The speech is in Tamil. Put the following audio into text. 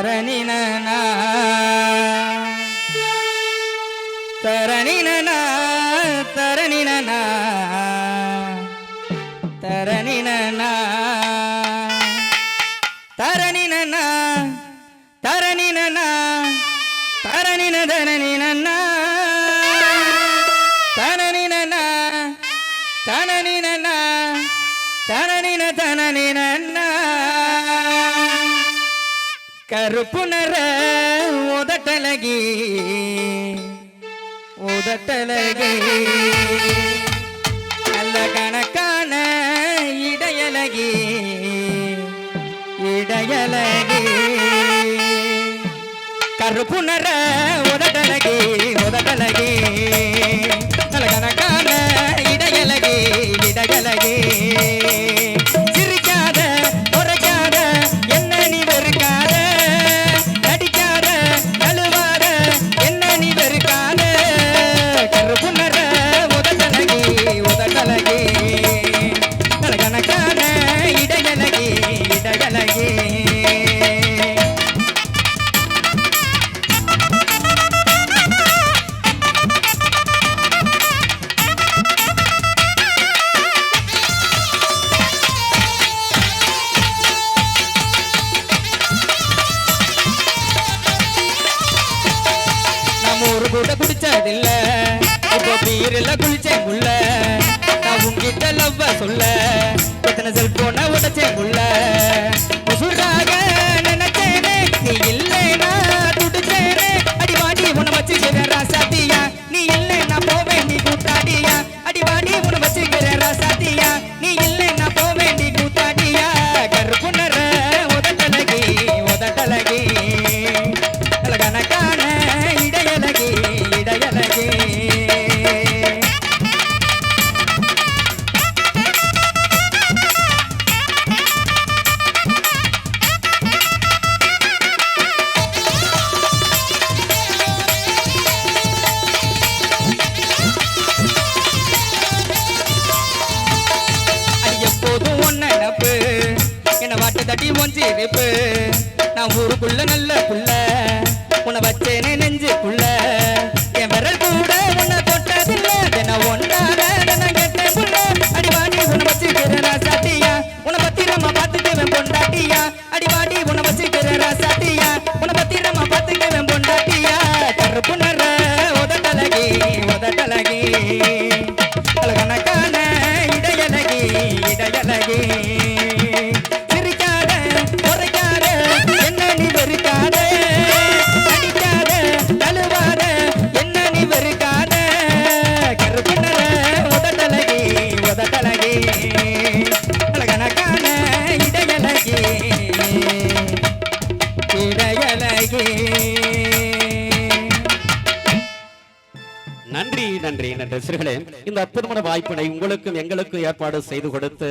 தரணின தரணின தரணின தரணின தரணின தரணின தரணின தரணின தரணின தனனின தனனின தனனின கருப்புணர உதட்டலகி உதட்டலகி நல்ல கணக்கான இடையலகி இடையலகி கருப்பு கூட குடிச்சதில்ல. இப்போ பீரில் குளிச்சேன் உள்ள. நான் உங்ககிட்ட லவ்வ சொல்ல. தடி வாட்டு தட்டி ஒஞ்சி இருப்பு நான் ஊருக்குள்ள நல்ல புள்ள. உன வச்சேனே நெஞ்சுக்குள்ள என் விரல் கூட உன்னை தொட்டதில்ல. என்ன ஒன்னால நான் கேட்டேன் புள்ள. அடிவாடி உன்னை வச்சுக்கிறேன் ராசாத்தியா உன்னை பத்திரமா பார்த்துக்குவேன் பொண்டாட்டியா? அடிவாடி உன்னை வச்சுக்கிறேன் ராசாத்தியா உன்னை பத்திரமா பார்த்துக்குவேன் பொண்டாட்டியா? கருப்பு நிற உதட்டலகி உதட்டலகி. அழகனக்கான இடையலகி இடையலகி நன்றி நன்றி நன்றி. சிறுகளே இந்த அற்புதமான வாய்ப்பினை உங்களுக்கும் எங்களுக்கும் ஏற்பாடு செய்து கொடுத்து